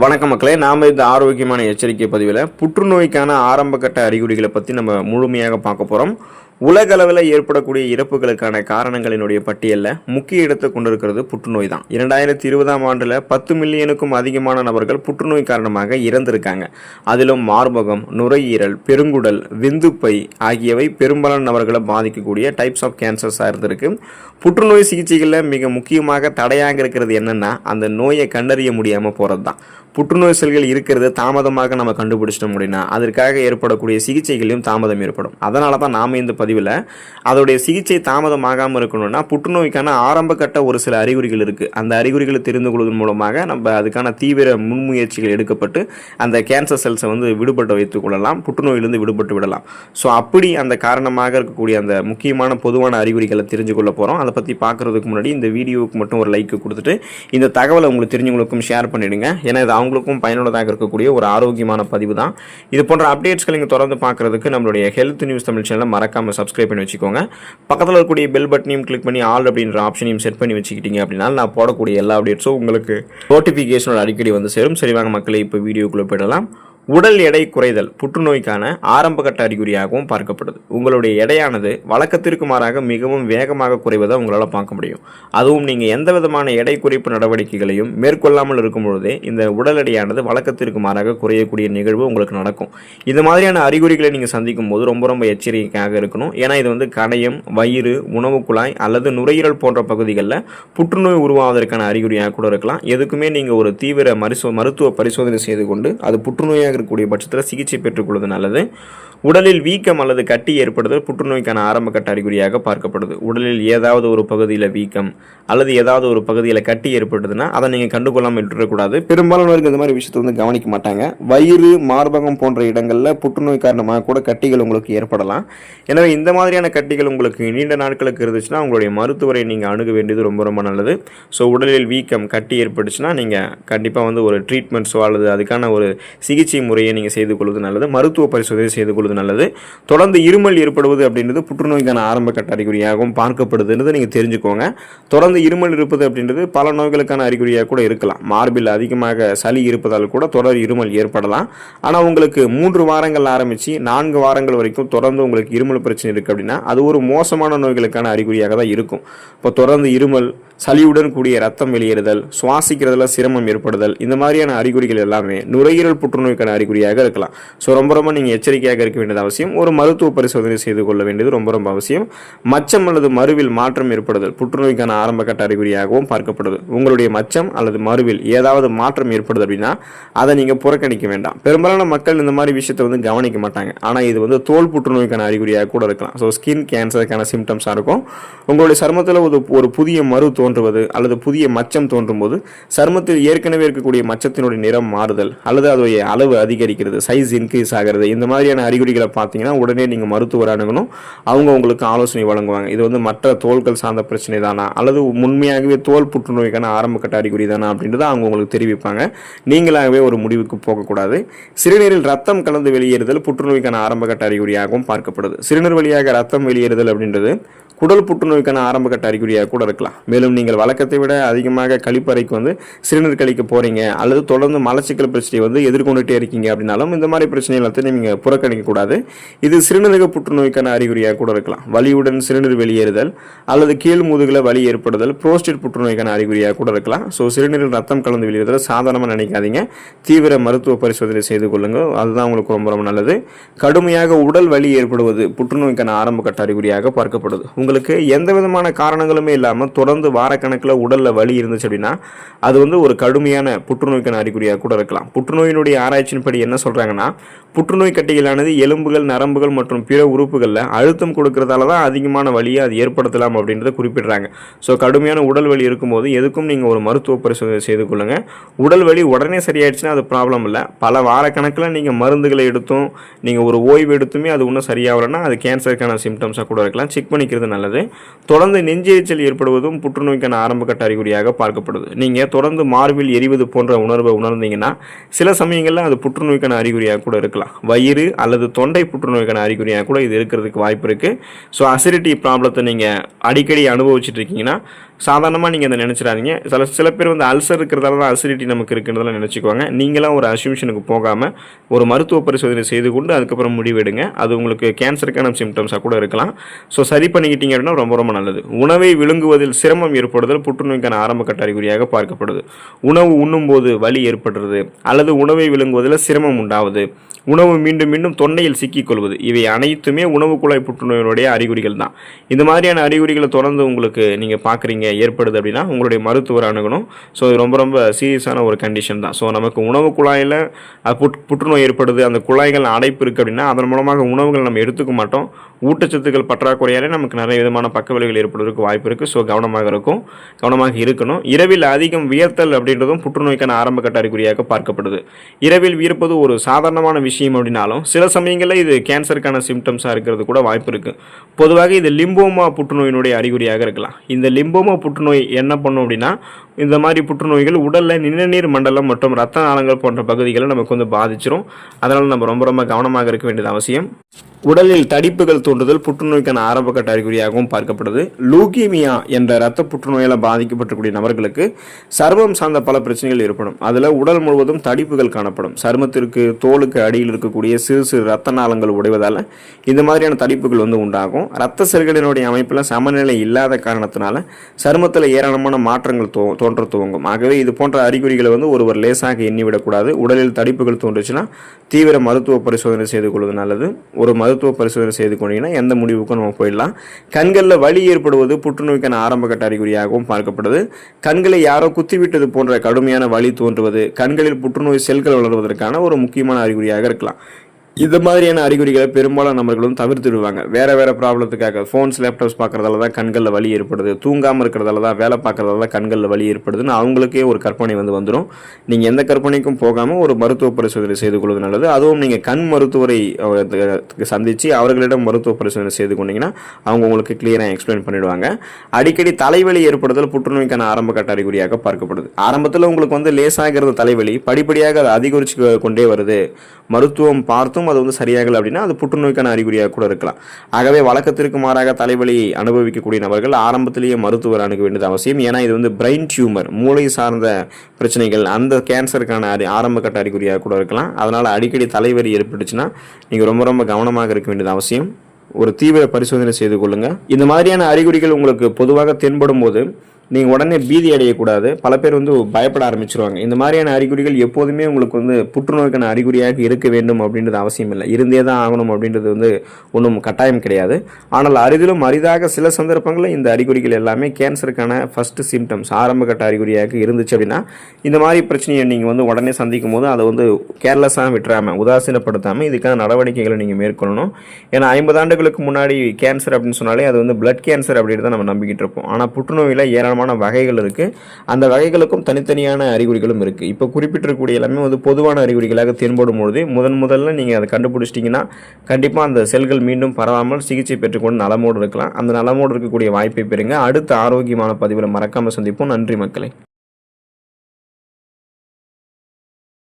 வணக்க மக்களே நாம் இந்த ஆரோக்கியமான எச்சரிக்கை பதிவில் புற்றுநோய்க்கான ஆரம்பகட்ட அறிகுறிகளை பற்றி நம்ம முழுமையாக பார்க்க போகிறோம் உலகளவில் ஏற்படக்கூடிய இறப்புகளுக்கான காரணங்களினுடைய பட்டியலில் முக்கிய இடத்தை கொண்டிருக்கிறது புற்றுநோய் தான். இரண்டாயிரத்தி இருபதாம் ஆண்டில் பத்து மில்லியனுக்கும் அதிகமான நபர்கள் புற்றுநோய் காரணமாக இறந்திருக்காங்க. அதிலும் மார்பகம் நுரையீரல் பெருங்குடல் விந்துப்பை ஆகியவை பெரும்பாலான நபர்களை பாதிக்கக்கூடிய டைப்ஸ் ஆஃப் கேன்சர்ஸாக இருந்திருக்கு. புற்றுநோய் சிகிச்சைகளில் மிக முக்கியமாக தடையாக இருக்கிறது என்னென்னா அந்த நோயை கண்டறிய முடியாமல் போகிறது தான். புற்றுநோய் செல்கள் இருக்கிறது தாமதமாக நம்ம கண்டுபிடிச்சிட்டோம் அப்படின்னா அதற்காக ஏற்படக்கூடிய சிகிச்சைகளையும் தாமதம் ஏற்படும். அதனால தான் நாம் இந்த பதிவில் அதோடைய சிகிச்சை தாமதமாகாமல் இருக்கணும்னா புற்றுநோய்க்கான ஆரம்ப கட்ட ஒரு சில அறிகுறிகள் இருக்குது அந்த அறிகுறிகளை தெரிந்து கொள்வதன் மூலமாக நம்ம அதுக்கான தீவிர முன்முயற்சிகள் எடுக்கப்பட்டு அந்த கேன்சர் செல்ஸை வந்து விடுபட்டு வைத்துக் கொள்ளலாம் புற்றுநோயிலிருந்து விடுபட்டு விடலாம். ஸோ அப்படி அந்த காரணமாக இருக்கக்கூடிய அந்த முக்கியமான பொதுவான அறிகுறிகளை தெரிஞ்சு கொள்ள போகிறோம் அதை பற்றி பார்க்குறதுக்கு முன்னாடி இந்த வீடியோவுக்கு மட்டும் ஒரு லைக் கொடுத்துட்டு இந்த தகவலை உங்களுக்கு தெரிஞ்சவங்களுக்கும் ஷேர் பண்ணிடுங்க. ஏன்னா இது அவங்களுக்கும் பயனுள்ளதாக இருக்கக்கூடிய ஒரு ஆரோக்கியமான பதிவு தான். இது போன்ற அப்டேட்ஸ்களை நீங்கள் தொடர்ந்து பார்க்குறதுக்கு நம்மளுடைய ஹெல்த் நியூஸ் தமிழ் சேனலை மறக்காமல் சப்ஸ்கிரைப் பண்ணி வச்சுக்கோங்க. பக்கத்தில் இருக்கக்கூடிய பெல் பட்டனையும் கிளிக் பண்ணி ஆல் அப்படின்ற ஆப்ஷனையும் செட் பண்ணி வச்சுக்கிட்டீங்க அப்படின்னா நான் போடக்கூடிய எல்லா அப்டேட்ஸும் உங்களுக்கு நோட்டிஃபிகேஷனோட அடிக்கடி வந்து சேரும். சரி வாங்க மக்களை இப்போ வீடியோக்குள்ளே போயிடலாம். உடல் எடை குறைதல் புற்றுநோய்க்கான ஆரம்பகட்ட அறிகுறியாகவும் பார்க்கப்படுது. உங்களுடைய எடையானது வழக்கத்திற்கு மாறாக மிகவும் வேகமாக குறைவதை உங்களால் பார்க்க முடியும். அதுவும் நீங்கள் எந்த விதமான எடை குறைப்பு நடவடிக்கைகளையும் மேற்கொள்ளாமல் இருக்கும் பொழுதே இந்த உடல் எடையானது வழக்கத்திற்கு மாறாக குறையக்கூடிய நிகழ்வு உங்களுக்கு நடக்கும். இந்த மாதிரியான அறிகுறிகளை நீங்கள் சந்திக்கும் போது ரொம்ப ரொம்ப எச்சரிக்கையாக இருக்கணும். ஏன்னா இது வந்து கணையம் வயிறு உணவு குழாய் அல்லது நுரையீரல் போன்ற பகுதிகளில் புற்றுநோய் உருவாவதற்கான அறிகுறியாக கூட இருக்கலாம். எதுக்குமே நீங்கள் ஒரு தீவிர மருத்துவ மருத்துவ பரிசோதனை செய்து கொண்டு அது புற்றுநோயாக இருக்கக்கூடிய பட்சத்தில் சிகிச்சை பெற்றுக்கொள்வது நல்லது. உடலில் வீக்கம் அல்லது கட்டி ஏற்படுதல் புற்றுநோய்க்கான ஆரம்ப கட்ட அறிகுறியாக பார்க்கப்படுது. உடலில் ஏதாவது ஒரு பகுதியில் வீக்கம் அல்லது ஏதாவது ஒரு பகுதியில் கட்டி ஏற்படுதுன்னா அதை நீங்கள் கண்டுகொள்ளாமல் விட்டுறக்கூடாது. பெரும்பாலானவர்கள் இந்த மாதிரி விஷயத்தை வந்து கவனிக்க மாட்டாங்க. வயிறு மார்பகம் போன்ற இடங்களில் புற்றுநோய் காரணமாக கூட கட்டிகள் உங்களுக்கு ஏற்படலாம். எனவே இந்த மாதிரியான கட்டிகள் உங்களுக்கு நீண்ட நாட்களுக்கு இருந்துச்சுன்னா உங்களுடைய மருத்துவரை நீங்கள் அணுக வேண்டியது ரொம்ப ரொம்ப நல்லது. ஸோ உடலில் வீக்கம் கட்டி ஏற்பட்டுச்சுன்னா நீங்கள் கண்டிப்பாக வந்து ஒரு ட்ரீட்மெண்ட்ஸோ அல்லது அதுக்கான ஒரு சிகிச்சை முறையை நீங்கள் செய்து கொள்வது நல்லது. மருத்துவ பரிசோதனை செய்து கொள்வது நல்லது. தொடர்ந்து இருமல் ஏற்படுவது அப்படின்றது புற்றுநோய்க்கான ஆரம்ப கட்ட அறிகுறியாகவும் பார்க்கப்படுதுன்றது நீங்கள் தெரிஞ்சுக்கோங்க. தொடர்ந்து இருமல் இருப்பது அப்படின்றது பல நோய்களுக்கான அறிகுறியாக கூட இருக்கலாம். மார்பில் அதிகமாக சளி இருப்பதால் கூட தொடர் இருமல் ஏற்படலாம். ஆனால் உங்களுக்கு மூன்று வாரங்கள் ஆரம்பித்து நான்கு வாரங்கள் வரைக்கும் தொடர்ந்து உங்களுக்கு இருமல் பிரச்சனை இருக்குது அப்படின்னா அது ஒரு மோசமான நோய்களுக்கான அறிகுறியாக தான் இருக்கும். இப்போ தொடர்ந்து இருமல் சளியுடன் கூடிய ரத்தம் வெளியேறுதல் சுவாசிக்கிறதுல சிரமம் ஏற்படுதல் இந்த மாதிரியான அறிகுறிகள் எல்லாமே நுரையீரல் புற்றுநோய்க்கான அறிகுறியாக இருக்கலாம். ஸோ ரொம்ப ரொம்ப நீங்கள் எச்சரிக்கையாக இருக்க வேண்டியது அவசியம். ஒரு மருத்துவ பரிசோதனை செய்து கொள்ள வேண்டியது ரொம்ப ரொம்ப அவசியம். மச்சம் அல்லது மருவில் மாற்றம் ஏற்படுதல் புற்றுநோய்க்கான ஆரம்ப கட்ட அறிகுறியாகவும் பார்க்கப்படுது. உங்களுடைய மச்சம் அல்லது மருவில் ஏதாவது மாற்றம் ஏற்படுது அப்படின்னா அதை நீங்கள் புறக்கணிக்க வேண்டாம். பெரும்பாலான மக்கள் இந்த மாதிரி விஷயத்தை வந்து கவனிக்க மாட்டாங்க. ஆனால் இது வந்து தோல் புற்றுநோய்க்கான அறிகுறியாக கூட இருக்கலாம். ஸோ ஸ்கின் கேன்சருக்கான சிம்டம்ஸாக இருக்கும். உங்களுடைய சருமத்தில் ஒரு ஒரு புதிய மரு தோன்றுவது அல்லது புதிய மச்சம் தோன்றும்போது சருமத்தில் ஏற்கனவே இருக்கக்கூடிய மச்சத்தினுடைய நிறம் மாறுதல் அல்லது அதோடைய அளவு அதிகரிக்கிறது சைஸ் இன்க்ரீஸ் ஆகிறது. இந்த மாதிரியான அறிகுறிகளை பார்த்தீங்கன்னா உடனே நீங்கள் மருத்துவர் அணுகணும். அவங்க உங்களுக்கு ஆலோசனை வழங்குவாங்க. இது வந்து மற்ற தோள்கள் சார்ந்த பிரச்சனை தானா? அல்லது உண்மையாகவே தோல் புற்றுநோய்க்கான ஆரம்பக்கட்ட அறிகுறி தானா? அப்படின்றத அவங்க உங்களுக்கு தெரிவிப்பாங்க. நீங்களாகவே ஒரு முடிவுக்கு போகக்கூடாது. சிறுநீரில் ரத்தம் கலந்து வெளியேறுதல் புற்றுநோய்க்கான ஆரம்பக்கட்ட அறிகுறியாகவும் பார்க்கப்படுது. சிறுநீர் வழியாக ரத்தம் வெளியேறுதல் அப்படின்றது குடல் புற்றுநோய்க்கான ஆரம்பக்கட்ட அறிகுறியாக கூட இருக்கலாம். மேலும் நீங்கள் வழக்கத்தை விட அதிகமாக கழிப்பறைக்கு வந்து சிறுநீர் கழிக்க போகிறீங்க அல்லது தொடர்ந்து மலச்சிக்கல் பிரச்சனையை வந்து எதிர்கொண்டுட்டே இருக்கீங்க அப்படின்னாலும் இந்த மாதிரி பிரச்சனை எல்லாத்தையும் நீங்கள் புறக்கணிக்கக்கூடாது இது சிறுநீரக புற்றுநோய்க்கான அறிகுறியாக கூட இருக்கலாம். வலியுடன் சிறுநீர் வெளியேறுதல் அல்லது கீழ் முதுகில் வலி ஏற்படுதல் புரோஸ்டேட் புற்றுநோய்க்கான அறிகுறியாக கூட இருக்கலாம். ஸோ சிறுநீரில் ரத்தம் கலந்து வெளியேறுதல் சாதாரணமாக நினைக்காதீங்க. தீவிர மருத்துவ பரிசோதனை செய்து கொள்ளுங்கள் அதுதான் உங்களுக்கு ரொம்ப ரொம்ப நல்லது. கடுமையாக உடல் வலி ஏற்படுவது புற்றுநோய்க்கான ஆரம்ப கட்ட அறிகுறியாக பார்க்கப்படுது. உங்களுக்கு எந்த விதமான காரணங்களுமே இல்லாமல் தொடர்ந்து வாரக்கணக்கில் உடலில் வலி இருந்துச்சு அப்படின்னா அது வந்து ஒரு கடுமையான புற்றுநோய்க்கான அறிகுறியாக கூட இருக்கலாம். புற்றுநோயினுடைய ஆராய்ச்சியின்படி என்ன சொல்கிறாங்கன்னா புற்றுநோய் கட்டிகளானது எலும்புகள் நரம்புகள் மற்றும் பிற உறுப்புகளில் அழுத்தம் கொடுக்கறதால தான் அதிகமான வலியை அது ஏற்படுத்தலாம் அப்படின்றத குறிப்பிடுறாங்க. ஸோ கடுமையான உடல் வலி இருக்கும்போது எதுக்கும் நீங்கள் ஒரு மருத்துவ பரிசோதனை செய்து கொள்ளுங்கள் உடல் வலி உடனே சரியாயிடுச்சுன்னா அது ப்ராப்ளம் இல்லை. பல வாரக்கணக்கில் நீங்கள் மருந்துகளை எடுத்தும் நீங்கள் ஒரு ஓய்வு எடுத்துமே அது இன்னும் சரியாகலைன்னா அது கேன்சருக்கான சிம்டம்ஸாக கூட இருக்கலாம். செக் பண்ணிக்கிறது நல்லது. தொடர்ந்து நெஞ்செரிச்சல் ஏற்படுவதும் புற்றுநோய் புற்றுநோய்க்கான ஆரம்பகட்ட அறிகுறியாக பார்க்கப்படுது. நீங்கள் தொடர்ந்து மார்பில் எரிவது போன்ற உணர்வை உணர்ந்தீங்கன்னா சில சமயங்களில் அது புற்றுநோய்க்கான அறிகுறியாக கூட இருக்கலாம். வயிறு அல்லது தொண்டை புற்றுநோய்க்கான அறிகுறியாக கூட இது இருக்கிறதுக்கு வாய்ப்பு இருக்குது ஸோ அசிடிட்டி ப்ராப்ளத்தை நீங்கள் அடிக்கடி அனுபவிச்சுட்டு இருக்கீங்கன்னா சாதாரணமாக நீங்கள் அதை நினச்சிடாதீங்க. சில சில பேர் வந்து அல்சர் இருக்கிறதால தான் அசிடிட்டி நமக்கு இருக்குன்றதெல்லாம் நினச்சிக்குவாங்க. நீங்களாம் ஒரு அசியூஷனுக்கு போகாமல் ஒரு மருத்துவ பரிசோதனை செய்து கொண்டு அதுக்கப்புறம் முடிவெடுங்க. அது உங்களுக்கு கேன்சருக்கான சிம்டம்ஸாக கூட இருக்கலாம். ஸோ சரி பண்ணிக்கிட்டீங்க அப்படின்னா ரொம்ப ரொம்ப நல்லது. உணவை விழுங்குவதில் சிரமம் ஏற்படுதல் புற்றுநோய்க்கான ஆரம்பகட்ட அறிகுறியாக பார்க்கப்படுது. உணவு உண்ணும்போது வலி ஏற்படுறது அல்லது உணவை விழுங்குவதில் சிரமம் உண்டாவது. உணவு மீண்டும் மீண்டும் தொண்டையில் சிக்கிக்கொள்வது. இவை அனைத்துமே உணவு குழாய் புற்றுநோயினுடைய அறிகுறிகள் தான். இந்த மாதிரியான அறிகுறிகளை தொடர்ந்து உங்களுக்கு நீங்கள் பார்க்குறீங்க ஏற்படுது அப்படின்னா உங்களுடைய மருத்துவர் அணுகணும். ஸோ இது ரொம்ப ரொம்ப சீரியஸான ஒரு கண்டிஷன் தான். ஸோ நமக்கு உணவு குழாயில் புட் புற்றுநோய் ஏற்படுது அந்த குழாய்கள் அடைப்பு இருக்குது அப்படின்னா அதன் மூலமாக உணவுகள் நம்ம எடுத்துக்க மாட்டோம். ஊட்டச்சத்துக்கள் பற்றாக்குறையாலே நமக்கு நிறைய விதமான பக்க விளைவுகள் ஏற்படுவதற்கு வாய்ப்பு இருக்குது ஸோ கவனமாக இருக்கும். கவனமாக இருக்கணும். இரவில் அதிகம் வியர்த்தல் அப்படின்றதும் புற்றுநோய்க்கான ஆரம்பகட்ட அறிகுறியாக பார்க்கப்படுது. இரவில் வியர்ப்பது ஒரு சாதாரணமான விஷயம் அப்படின்னாலும் சில சமயங்களில் இது கேன்சருக்கான சிம்டம்ஸாக இருக்கிறது கூட வாய்ப்பு இருக்குது பொதுவாக இது லிம்போமா புற்றுநோயினுடைய அறிகுறியாக இருக்கலாம். இந்த லிம்போமா புற்றுநோய் என்ன பண்ணும் அப்படின்னா இந்த மாதிரி புற்றுநோய்கள் உடலில் நிணநீர் மண்டலம் மற்றும் ரத்த நாளங்கள் போன்ற பகுதிகளை நமக்கு வந்து பாதிச்சிரும். அதனால் நம்ம ரொம்ப ரொம்ப கவனமாக இருக்க வேண்டியது அவசியம். உடலில் தடிப்புகள் தோன்றுதல் புற்றுநோய்க்கான ஆரம்பக்கட்ட அறிகுறியாகவும் பார்க்கப்படுது. லூகீமியா என்ற இரத்த புற்றுநோயால் பாதிக்கப்பட்டக்கூடிய நபர்களுக்கு சர்மம் சார்ந்த பல பிரச்சனைகள் ஏற்படும். அதில் உடல் முழுவதும் தடிப்புகள் காணப்படும். சருமத்திற்கு தோலுக்கு அடியில் இருக்கக்கூடிய சிறு சிறு ரத்த நாளங்கள் உடைவதால் இந்த மாதிரியான தடிப்புகள் வந்து உண்டாகும். இரத்த செல்களினுடைய அமைப்பில் சமநிலை இல்லாத காரணத்தினால சருமத்தில் ஏராளமான மாற்றங்கள் தோ தோன்ற துவங்கும். ஆகவே இது போன்ற அறிகுறிகளை வந்து ஒருவர் லேசாக எண்ணிவிடக்கூடாது. உடலில் தடிப்புகள் தோன்றுச்சுன்னா தீவிர மருத்துவ பரிசோதனை செய்து கொள்வது நல்லது. ஒரு மருத்துவ பரிசோதனை செய்து கொண்டீங்கன்னா எந்த முடிவுக்கும் நம்ம போயிடலாம். கண்களில் வலி ஏற்படுவது புற்றுநோய்க்கான ஆரம்பகட்ட அறிகுறியாகவும் பார்க்கப்படுது. கண்களை யாரோ குத்திவிட்டது போன்ற கடுமையான வலி தோன்றுவது கண்களில் புற்றுநோய் செல்கள் வளர்வதற்கான ஒரு முக்கியமான அறிகுறியாக இருக்கலாம். இந்த மாதிரியான அறிகுறிகளை பெரும்பாலும் நம்மளும் தவிர்த்துடுவாங்க. வேற வேற ப்ராப்ளத்துக்காக ஃபோன்ஸ் லேப்டாப்ஸ் பார்க்கறதால தான் கண்களில் வலி ஏற்படுது. தூங்காமல் இருக்கிறதால தான் வேலை பார்க்கறதால தான் கண்களில் வலி ஏற்படுதுன்னு அவங்களுக்கே ஒரு கற்பனை வந்து வந்துடும் நீங்கள் எந்த கற்பனைக்கும் போகாமல் ஒரு மருத்துவ பரிசோதனை செய்து கொள்வது நல்லது. அதுவும் நீங்கள் கண் மருத்துவரை சந்தித்து அவர்களிடம் மருத்துவ பரிசோதனை செய்து கொண்டீங்கன்னா அவங்க உங்களுக்கு கிளியராக எக்ஸ்பிளைன் பண்ணிடுவாங்க. அடிக்கடி தலைவலி ஏற்படுதல் புற்றுநோய்க்கான ஆரம்ப கட்ட அறிகுறியாக பார்க்கப்படுது. ஆரம்பத்தில் உங்களுக்கு வந்து லேசாகிறது தலைவலி படிப்படியாக அது அதிகரிச்சு கொண்டே வருது. மருத்துவம் பார்த்தும் அது வந்து சரியாகலை அப்படின்னா அது புற்றுநோய்க்கான அறிகுறியாக கூட இருக்கலாம். ஆகவே வழக்கத்திற்கு மாறாக தலைவலி அனுபவிக்கக்கூடிய நபர்கள் ஆரம்பத்திலேயே மருத்துவர் அணுக வேண்டியது அவசியம். ஏன்னா இது வந்து பிரெயின் டியூமர் மூளை சார்ந்த பிரச்சனைகள் அந்த கேன்சருக்கான அறி ஆரம்ப கட்ட அறிகுறியாக கூட இருக்கலாம். அதனால் அடிக்கடி தலைவலி ஏற்பட்டுச்சுன்னா நீங்கள் ரொம்ப ரொம்ப கவனமாக இருக்க வேண்டியது அவசியம். ஒரு தீவிர பரிசோதனை செய்து கொள்ளுங்கள் இந்த மாதிரியான அறிகுறிகள் உங்களுக்கு பொதுவாக தென்படும் போது நீங்கள் உடனே பீதி அடையக்கூடாது. பல பேர் வந்து பயப்பட ஆரம்பிச்சிருவாங்க. இந்த மாதிரியான அறிகுறிகள் எப்போதுமே உங்களுக்கு வந்து புற்றுநோய்க்கான அறிகுறியாக இருக்க வேண்டும் அப்படின்றது அவசியம் இல்லை. இருந்தே தான் ஆகணும் அப்படின்றது வந்து ஒன்றும் கட்டாயம் கிடையாது. ஆனால் அரிதிலும் அரிதாக சில சந்தர்ப்பங்களில் இந்த அறிகுறிகள் எல்லாமே கேன்சருக்கான ஃபஸ்ட்டு சிம்டம்ஸ் ஆரம்பகட்ட அறிகுறியாக இருந்துச்சு அப்படின்னா இந்த மாதிரி பிரச்சனையை நீங்கள் வந்து உடனே சந்திக்கும் போது அதை வந்து கேர்லெஸ்ஸாக விட்டுறாமல் உதாசீனப்படுத்தாமல் இதுக்கான நடவடிக்கைகளை நீங்கள் மேற்கொள்ளணும். ஏன்னா ஐம்பது ஆண்டுகளுக்கு முன்னாடி கேன்சர் அப்படின்னு சொன்னாலே அது வந்து பிளட் கேன்சர் அப்படின்னு தான் நம்ம நம்பிக்கிட்டு இருப்போம். ஆனால் புற்றுநோயில் ஏராளமான வகைகள் இருக்குது அந்த வகைகளுக்கும் தனித்தனியான அறிகுறிகளும் இருக்குது இப்போ குறிப்பிட்டிருக்கக்கூடிய எல்லாமே வந்து பொதுவான அறிகுறிகளாக தென்படும் பொழுது முதன் முதல்ல நீங்கள் அதை கண்டுபிடிச்சிட்டிங்கன்னா கண்டிப்பாக அந்த செல்கள் மீண்டும் பரவாமல் சிகிச்சை பெற்றுக்கொண்டு நலமோடு இருக்கலாம். அந்த நலமோடு இருக்கக்கூடிய வாய்ப்பை பெறுங்க. அடுத்த ஆரோக்கியமான பதிவில் மறக்காமல் சந்திப்போம். நன்றி மக்களை.